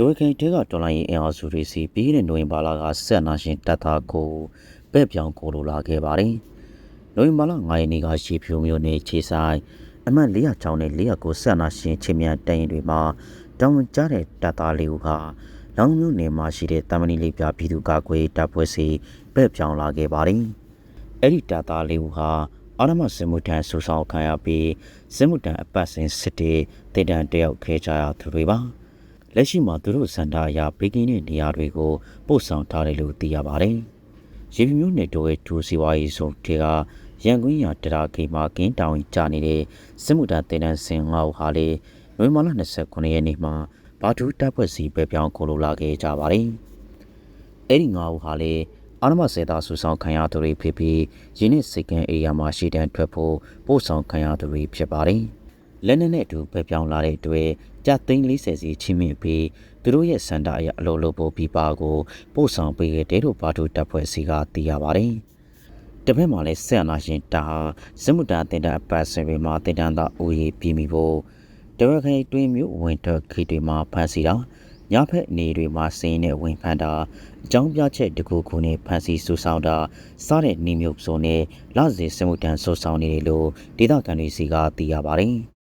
ဒိုခိန်တဲကတော်လိုင်းရင်အင်အားစုတွေစီပြီးတဲ့နိုဝင်ဘာလကဆက်နာရှင်တပ်သားကိုပဲ့ပြောင်းကိုလိုလာခဲ့ပါတယ်။နိုဝင်ဘာလ9ရက်နေ့ကရှီဖြူမျိုးနေခြေဆိုင်အမှတ်406နဲ့409ဆက်နာရှင်ချင်းမြန်တရင်တွေမှာတောင်းကြတဲ့တပ်သားလေးဦးကလောင်မျိုးနယ်မှာရှိတဲ့တမဏိလေးပြပြည်သူ့ကာကွယ်တပ်ဖွဲ့စီပဲ့ပြောင်းလာခဲ့ပါတယ်။အဲ့ဒီတပ်သားလေးဦးဟာအာရမစင်မှုတန်ဆူဆောင်ခံရပြီးစင်မှုတန်အပတ်စဉ်စစ်တေတေတန်တယောက်ခဲကြရသူတွေပါ။ လက်ရှိမှာသူတို့စန္ဒာအရာဘေကင်းတဲ့နေရာတွေကိုပို့ဆောင်ထားတယ်လို့သိရပါတယ်။ရေပြမျိုးနယ်တိုရဲ့ဒူစီဝါရီဆိုတေကရန်ကွင်းရတရာဂိမ်းမှာကင်းတောင်ကြနေတဲ့စင်မှုတန်တေတန်စင်ငါ့ဟာလေနိုဝင်ဘာလ29ရက်နေ့မှာဘာတူတပ်ဖွဲ့စီပဲပြောင်းကိုလိုလာခဲ့ကြပါတယ်။အဲ့ဒီငါ့ဟာလေအာရမစေတာဆူဆောင်ခံရသူတွေဖြစ်ပြီးယင်းနှစ်စိတ်ကံအေယာမှာရှိတန်းထွက်ဖို့ပို့ဆောင်ခံရသူတွေဖြစ်ပါတယ်။ လက်နက်နဲ့အတူပဲပြောင်းလာတဲ့အတွက်ကြက်သိန်း40စီချင်းမြင့်ပြီးသူတို့ရဲ့စန္ဒအရအလိုလိုပို့ပြီးပါကိုပို့ဆောင်ပေးခဲ့တယ်လို့ဘာတို့တပ်ဖွဲ့စီကသိရပါတယ်။တပည့်မှာလည်းဆက်အနာရှင်တာဟာဇမုတာတင်တာပတ်စရီမှာတင်တန်းသာဦးရေးပြီးမိဖို့တဝက်ခိုင်တွင်းမျိုးဝင်တော့ခေတွေမှာဖမ်းဆီးတာညဖက်နေတွေမှာစင်းနဲ့ဝင်ဖမ်းတာအကြောင်းပြချက်တကူခုနဲ့ဖမ်းဆီးဆူဆောင်တာစားတဲ့နေမျိုးစုံနဲ့လစီစမှုတန်ဆူဆောင်နေတယ်လို့ဒေသခံတွေစီကသိရပါတယ်။